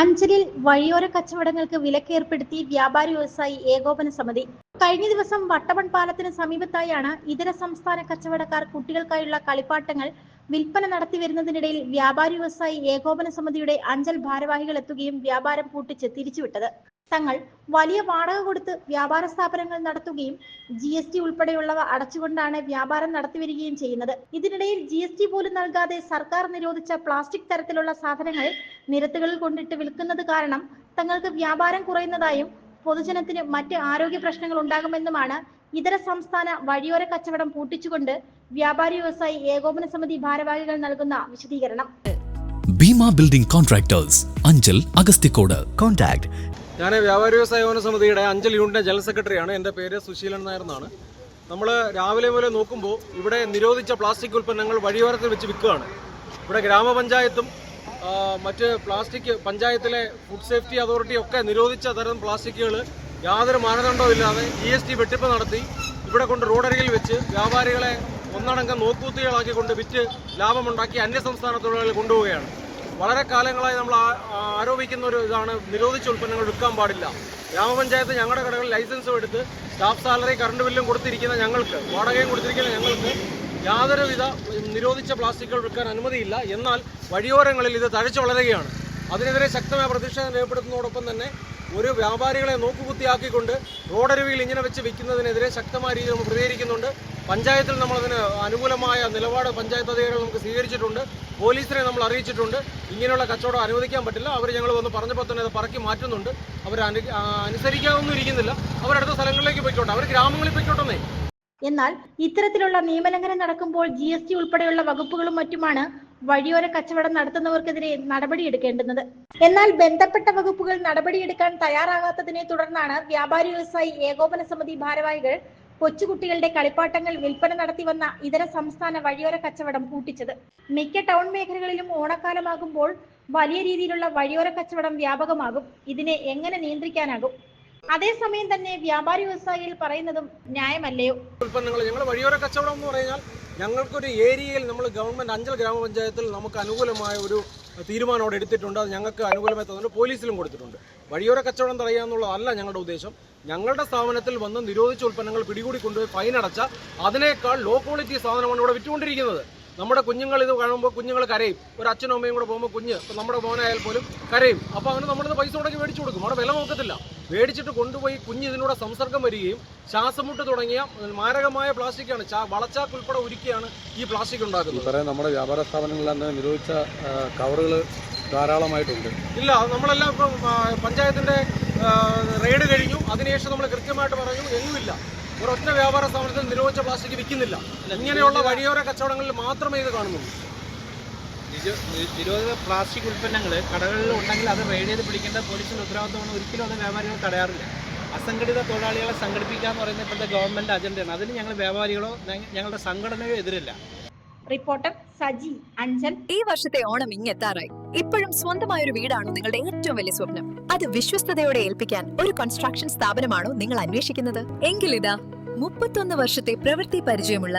അഞ്ചലിൽ വഴിയോര കച്ചവടങ്ങൾക്ക് വിലക്കേർപ്പെടുത്തി വ്യാപാരി വ്യവസായി ഏകോപന സമിതി. കഴിഞ്ഞ ദിവസം വട്ടമൺ പാലത്തിന് സമീപത്തായാണ് ഇതര സംസ്ഥാന കച്ചവടക്കാർ കുട്ടികൾക്കായുള്ള കളിപ്പാട്ടങ്ങൾ വിൽപ്പന നടത്തി വരുന്നതിനിടയിൽ വ്യാപാരി വ്യവസായി ഏകോപന സമിതിയുടെ അഞ്ചൽ ഭാരവാഹികൾ എത്തുകയും വ്യാപാരം പൂട്ടിച്ച് തിരിച്ചുവിട്ടത്. തങ്ങൾ വലിയ വാടക കൊടുത്ത് വ്യാപാര സ്ഥാപനങ്ങൾ നടത്തുകയും ജി എസ് ടി ഉൾപ്പെടെയുള്ളവ അടച്ചുകൊണ്ടാണ് വ്യാപാരം നടത്തിവരികയും ചെയ്യുന്നത്. ഇതിനിടയിൽ ജി എസ് ടി പോലും നൽകാതെ സർക്കാർ നിരോധിച്ച പ്ലാസ്റ്റിക് തരത്തിലുള്ള സാധനങ്ങൾ നിരത്തുകളിൽ കൊണ്ടിട്ട് വിൽക്കുന്നത് കാരണം തങ്ങൾക്ക് വ്യാപാരം കുറയുന്നതായും പൊതുജനത്തിന് മറ്റ് ആരോഗ്യ പ്രശ്നങ്ങൾ ഉണ്ടാകുമെന്നുമാണ് ഇതര സംസ്ഥാന വഴിയോര കച്ചവടം പൂട്ടിച്ചുകൊണ്ട് വ്യാപാരി വ്യവസായി ഏകോപന സമിതി ഭാരവാഹികൾ നൽകുന്ന വിശദീകരണം. Bheema building contractors Anchal Agasthikode contact ഞാൻ വ്യാപാരി വ്യവസായ സമിതിയുടെ അഞ്ചൽ യൂണിറ്റിന്റെ ജനറൽ സെക്രട്ടറിയാണ്. എന്റെ പേര് സുശീലൻ നായർ എന്നാണ് നമ്മൾ രാവിലെ മുതൽ നോക്കുമ്പോൾ ഇവിടെ നിരോധിച്ച പ്ലാസ്റ്റിക് ഉൽപ്പന്നങ്ങൾ വഴിയോരത്തിൽ വെച്ച് വിൽക്കുകയാണ്. ഇവിടെ ഗ്രാമപഞ്ചായത്തും മറ്റ് പ്ലാസ്റ്റിക് പഞ്ചായത്തിലെ ഫുഡ് സേഫ്റ്റി അതോറിറ്റി ഒക്കെ നിരോധിച്ച തരം പ്ലാസ്റ്റിക്കുകൾ യാതൊരു മാനദണ്ഡവും ഇല്ലാതെ ജി എസ് ടി വെട്ടിപ്പ് നടത്തി ഇവിടെ കൊണ്ട് റോഡരികിൽ വെച്ച് വ്യാപാരികളെ ഒന്നടങ്കം നോക്കൂത്തികളാക്കിക്കൊണ്ട് വിറ്റ് ലാഭമുണ്ടാക്കി അന്യസംസ്ഥാന തൊഴിലാളികൾ കൊണ്ടുപോവുകയാണ്. വളരെ കാലങ്ങളായി നമ്മൾ ആരോപിക്കുന്ന ഒരു ഇതാണ്. നിരോധിച്ച ഉൽപ്പന്നങ്ങൾ വിൽക്കാൻ പാടില്ല. ഗ്രാമപഞ്ചായത്ത് ഞങ്ങളുടെ കടകളിൽ ലൈസൻസും എടുത്ത് സ്റ്റാഫ് സാലറി കറണ്ട് ബില്ലും കൊടുത്തിരിക്കുന്ന ഞങ്ങൾക്ക് വാടകയും കൊടുത്തിരിക്കുന്ന ഞങ്ങൾക്ക് യാതൊരുവിധ നിരോധിച്ച പ്ലാസ്റ്റിക്കുകൾ വിൽക്കാൻ അനുമതിയില്ല. എന്നാൽ വഴിയോരങ്ങളിൽ ഇത് തഴച്ചു വളരുകയാണ്. അതിനെതിരെ ശക്തമായ പ്രതിഷേധം രേഖപ്പെടുത്തുന്നതോടൊപ്പം തന്നെ ഒരു വ്യാപാരികളെ നോക്കുകുത്തിയാക്കിക്കൊണ്ട് റോഡരുവിയിൽ ഇങ്ങനെ വെച്ച് വിൽക്കുന്നതിനെതിരെ ശക്തമായ രീതിയിൽ നമ്മൾ പ്രതികരിക്കുന്നുണ്ട്. പഞ്ചായത്തിൽ നമ്മളതിന് അനുകൂലമായ നിലപാട് പഞ്ചായത്ത് അധികാരികൾ നമുക്ക് സ്വീകരിച്ചിട്ടുണ്ട്. പോലീസിനെ നമ്മൾ അറിയിച്ചിട്ടുണ്ട്. ഇങ്ങനെയുള്ള കച്ചവടം അനുവദിക്കാൻ പറ്റില്ല. അവർ ഞങ്ങൾ വന്ന് പറഞ്ഞപ്പോൾ തന്നെ അത് പറക്കി മാറ്റുന്നുണ്ട്. അവർ അനു ആ, അനുസരിക്കാനൊന്നും ഇരിക്കുന്നില്ല. അവരടുത്ത സ്ഥലങ്ങളിലേക്ക് പോയിക്കോട്ടെ. അവർ ഗ്രാമങ്ങളിൽ പോയിക്കോട്ടെന്നേ. എന്നാൽ ഇത്തരത്തിലുള്ള നിയമലംഘനം നടക്കുമ്പോൾ ജി എസ് ടി ഉൾപ്പെടെയുള്ള വകുപ്പുകളും മറ്റുമാണ് വഴിയോര കച്ചവടം നടത്തുന്നവർക്കെതിരെ നടപടിയെടുക്കേണ്ടുന്നത്. എന്നാൽ ബന്ധപ്പെട്ട വകുപ്പുകൾ നടപടിയെടുക്കാൻ തയ്യാറാകാത്തതിനെ തുടർന്നാണ് വ്യാപാരി വ്യവസായി ഏകോപന സമിതി ഭാരവാഹികൾ കൊച്ചുകുട്ടികളുടെ കളിപ്പാട്ടങ്ങൾ വിൽപ്പന നടത്തി വന്ന ഇതര സംസ്ഥാന വഴിയോര കച്ചവടം പൂട്ടിച്ചത് മിക്ക ടൗൺ മേഖലകളിലും ഓണക്കാലമാകുമ്പോൾ വലിയ രീതിയിലുള്ള വഴിയോര കച്ചവടം വ്യാപകമാകും. ഇതിനെ എങ്ങനെ നിയന്ത്രിക്കാനാകും? അതേസമയം തന്നെ വ്യാപാരി വ്യവസായികൾ പറയുന്നതും ന്യായമല്ലയോ? ഉൽപ്പന്നങ്ങൾ ഞങ്ങൾ വഴിയോര കച്ചവടം എന്ന് പറഞ്ഞാൽ ഞങ്ങൾക്കൊരു ഏരിയയിൽ നമ്മൾ ഗവൺമെന്റ് അഞ്ചൽ ഗ്രാമപഞ്ചായത്തിൽ നമുക്ക് അനുകൂലമായ ഒരു തീരുമാനം അവിടെ എടുത്തിട്ടുണ്ട്. അത് ഞങ്ങൾക്ക് അനുകൂലമായി തന്നിട്ട് പോലീസിലും കൊടുത്തിട്ടുണ്ട്. വഴിയോര കച്ചവടം തടയുക എന്നുള്ളതല്ല ഞങ്ങളുടെ ഉദ്ദേശം. ഞങ്ങളുടെ സ്ഥാപനത്തിൽ വന്ന് നിരോധിച്ച ഉൽപ്പന്നങ്ങൾ പിടികൂടി കൊണ്ടുപോയി ഫൈൻ അടച്ച അതിനേക്കാൾ ലോ ക്വാളിറ്റി സാധനമാണ് ഇവിടെ വിറ്റുകൊണ്ടിരിക്കുന്നത്. നമ്മുടെ കുഞ്ഞുങ്ങൾ ഇത് കാണുമ്പോൾ കുഞ്ഞുങ്ങൾ കരയും. ഒരു അച്ഛനും അമ്മയും കൂടെ പോകുമ്പോൾ കുഞ്ഞ് നമ്മുടെ മോനായാൽ പോലും കരയും. അപ്പോൾ അങ്ങനെ നമ്മളിത് പൈസ ഉണ്ടെങ്കിൽ മേടിച്ചു കൊടുക്കും. അവിടെ വില നോക്കത്തില്ല. മേടിച്ചിട്ട് കൊണ്ടുപോയി കുഞ്ഞ് ഇതിലൂടെ സംസർഗം വരികയും ശ്വാസമുട്ട് തുടങ്ങിയ മാരകമായ പ്ലാസ്റ്റിക്കാണ്. ആണ് വളച്ചാക്ക് ഉൾപ്പെടെ ഒരുക്കിയാണ് ഈ പ്ലാസ്റ്റിക് ഉണ്ടാക്കുന്നത്. സാറേ നമ്മുടെ വ്യാപാര സ്ഥാപനങ്ങളിൽ തന്നെ നിരോധിച്ച കവറുകൾ ധാരാളമായിട്ടുണ്ട്. ഇല്ല നമ്മളെല്ലാം ഇപ്പം പഞ്ചായത്തിന്റെ റെയ്ഡ് കഴിഞ്ഞു. അതിനുശേഷം നമ്മൾ കൃത്യമായിട്ട് പറഞ്ഞു എങ്ങുമില്ല. ഒരൊറ്റ വ്യാപാര സ്ഥാപനത്തിൽ നിരോധിച്ച പ്ലാസ്റ്റിക് വിൽക്കുന്നില്ല. ഇങ്ങനെയുള്ള വഴിയോര കച്ചവടങ്ങളിൽ മാത്രമേ ഇത് കാണുന്നുള്ളൂ. നിരോധിത പ്ലാസ്റ്റിക് ഉൽപ്പന്നങ്ങൾ കടകളിൽ ഉണ്ടെങ്കിൽ അത് റെയ്ഡ് ചെയ്ത് പിടിക്കേണ്ട പോലീസിന്റെ ഉത്തരവാദിത്തമാണ് ഒരിക്കലും അത് വ്യാപാരികൾ തടയാറില്ല. അസംഘടിത തൊഴിലാളികളെ സംഘടിപ്പിക്കുക എന്ന് പറയുന്ന ഇപ്പോഴത്തെ ഗവൺമെന്റ് അജണ്ടയാണ് അതിന് ഞങ്ങൾ വ്യാപാരികളോ ഞങ്ങളുടെ സംഘടനയോ എതിരില്ല. റിപ്പോർട്ടർ സജി അഞ്ചൻ. ഈ വർഷത്തെ ഓണം ഇങ്ങെത്താറായി. ഇപ്പോഴും സ്വന്തമായ ഒരു വീടാണോ നിങ്ങളുടെ ഏറ്റവും വലിയ സ്വപ്നം? അത് വിശ്വസ്തയോടെ ഏൽപ്പിക്കാൻ ഒരു കൺസ്ട്രക്ഷൻ സ്ഥാപനമാണോ നിങ്ങൾ അന്വേഷിക്കുന്നത്? എങ്കിൽ ഇതാ മുപ്പത്തൊന്ന് വർഷത്തെ പ്രവൃത്തി പരിചയമുള്ള